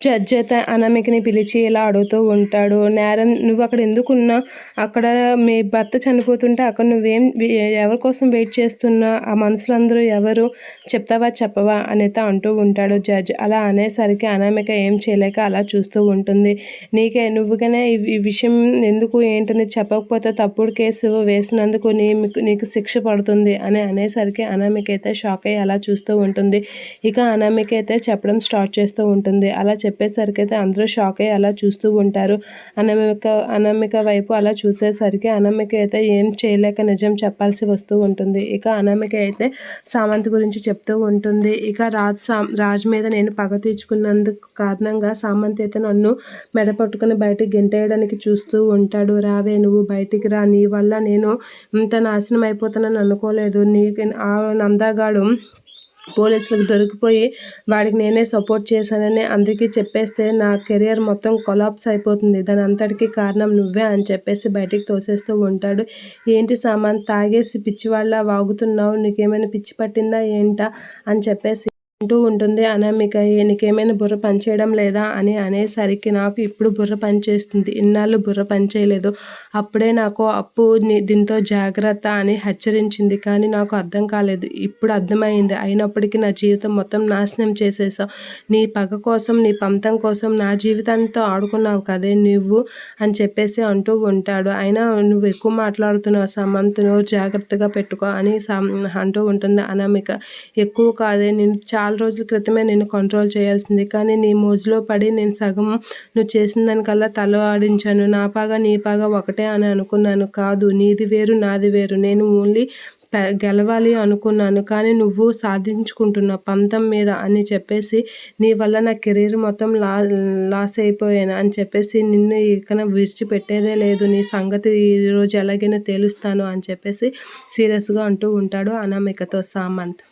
Judge అయితే అనామికని పిలిచి ఇలా అడుగుతూ ఉంటాడు. నేరం నువ్వు అక్కడ ఎందుకున్నా? అక్కడ మీ భర్త చనిపోతుంటే అక్కడ నువ్వేం ఎవరి కోసం వెయిట్ చేస్తున్నా? ఆ మనుషులందరూ ఎవరు? చెప్తావా చెప్పవా? అనేది అంటూ ఉంటాడు జడ్జ్. అలా అనేసరికి అనామిక ఏం చేయలేక అలా చూస్తూ ఉంటుంది. నీకే నువ్వుగానే ఈ విషయం ఎందుకు ఏంటని చెప్పకపోతే తప్పుడు కేసు వేసినందుకు నీ నీకు శిక్ష పడుతుంది అని అనేసరికి అనామిక అయితే షాక్ అయ్యి అలా చూస్తూ ఉంటుంది. ఇక అనామిక అయితే చెప్పడం స్టార్ట్ చేస్తూ ఉంటుంది. అలా చెప్పేసరికి అయితే అందరూ షాక్ అయ్యి అలా చూస్తూ ఉంటారు. అనామిక అనామిక వైపు అలా చూసేసరికి అనామిక అయితే ఏం చేయలేక నిజం చెప్పాల్సి వస్తూ ఉంటుంది. ఇక అనామిక అయితే సామంత్ గురించి చెప్తూ ఉంటుంది. ఇక రాజ్ సా రాజ్ మీద నేను పగ తీర్చుకున్నందుకు కారణంగా సామంత్ అయితే నన్ను మెడ పట్టుకుని బయటకు గెంటేయడానికి చూస్తూ ఉంటాడు. రావే నువ్వు బయటికి రా. నీ వల్ల నేను ఇంత నాశనం అయిపోతానని అనుకోలేదు. నీకు ఆ నందాగాడు పోలీసులకు దొరికిపోయి వాడికి నేనే సపోర్ట్ చేశానని అందరికీ చెప్పేస్తే నా కెరియర్ మొత్తం కొలాప్స్ అయిపోతుంది. దాని అంతటికీ కారణం నువ్వే అని చెప్పేసి బయటికి తోసేస్తూ ఉంటాడు. ఏంటి సామాన్ తాగేసి పిచ్చివాళ్ళ వాగుతున్నావు? నీకేమైనా పిచ్చి పట్టిందా ఏంటా? అని చెప్పేసి అంటూ ఉంటుంది. అనామిక నీకేమైనా బుర్ర పనిచేయడం లేదా? అని అనేసరికి నాకు ఇప్పుడు బుర్ర పనిచేస్తుంది. ఇన్నాళ్ళు బుర్ర పనిచేయలేదు. అప్పుడే నాకు అప్పు దీంతో జాగ్రత్త అని హెచ్చరించింది. కానీ నాకు అర్థం కాలేదు. ఇప్పుడు అర్థమైంది. అయినప్పటికీ నా జీవితం మొత్తం నాశనం చేసేసావు నీ పగ కోసం నీ పంతం కోసం నా జీవితాంతో ఆడుకున్నావు కదే నువ్వు అని చెప్పేసి అంటూ ఉంటాడు. అయినా నువ్వు ఎక్కువ మాట్లాడుతున్నావు. సమంతును జాగ్రత్తగా పెట్టుకో అని అంటూ ఉంటుంది అనామిక. ఎక్కువ కాదే. నేను చాలా చాలా రోజుల క్రితమే నేను కంట్రోల్ చేయాల్సింది. కానీ నీ మోజులో పడి నేను సగం నువ్వు చేసిన దానికల్లా తల ఆడించాను. నా పాగా నీ పాగా ఒకటే అని అనుకున్నాను. కాదు నీది వేరు నాది వేరు. నేను ఓన్లీ గెలవాలి అనుకున్నాను. కానీ నువ్వు సాధించుకుంటున్నావు పంతం మీద అని చెప్పేసి నీ వల్ల నా కెరీర్ మొత్తం లా లాస్ అయిపోయాను అని చెప్పేసి నిన్ను ఇక్కడ విడిచిపెట్టేదే లేదు. నీ సంగతి ఈరోజు ఎలాగైనా తేలుస్తాను అని చెప్పేసి సీరియస్గా అంటూ ఉంటాడు అనామికతో సామంత్.